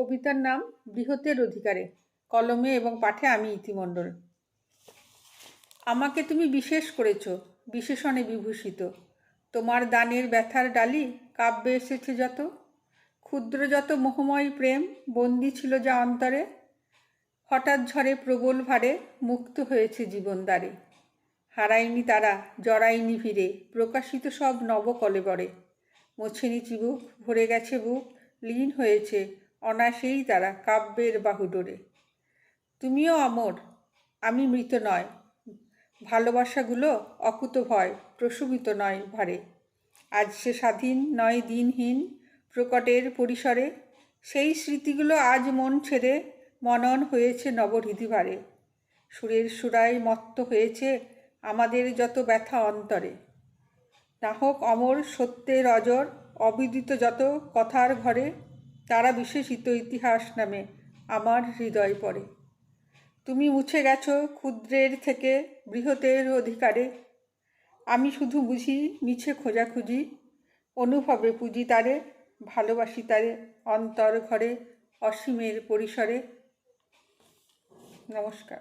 কবিতার নাম বৃহতের অধিকারে, কলমে এবং পাঠে আমি ইতিমণ্ডল। আমাকে তুমি বিশেষ করেছ, বিশেষণে বিভূষিত। তোমার দানের ব্যথার ডালি কাব্যে এসেছে যত। ক্ষুদ্র যত মোহময় প্রেম বন্দি ছিল যা অন্তরে, হঠাৎ ঝড়ে প্রবল ভারে মুক্ত হয়েছে জীবন দ্বারে। হারায়নি তারা, জড়ায়নি ভিড়ে, প্রকাশিত সব নবকলেবরে। মোছেনি চিবুক, ভরে গেছে বুক, লীন হয়েছে অনাসেই তারা কাব্যের বাহুডোরে তুমিও অমর, আমি মৃত নয়। ভালোবাসাগুলো অকুত ভয় প্রসবিত নয় ভারে। আজ সে স্বাধীন নয় দিনহীন প্রকটের পরিসরে, সেই স্মৃতিগুলো আজ মন ছেড়ে মনন হয়েছে নবহৃদি ভারে। সুরের সুরায় মত্ত হয়েছে আমাদের যত ব্যথা অন্তরে। না হোক অমর সত্যের অজর, অবিদিত যত কথার ঘরে তারা বিশেষিত ইতিহাস নামে আমার হৃদয় পড়ে। তুমি মুছে গেছো ক্ষুদ্রের থেকে বৃহতের অধিকারে। আমি শুধু বুঝি মিছে খোঁজাখুঁজি, অনুভবে পুঁজি তারে, ভালোবাসি তারে, অন্তর ঘরে, অসীমের পরিসরে। নমস্কার।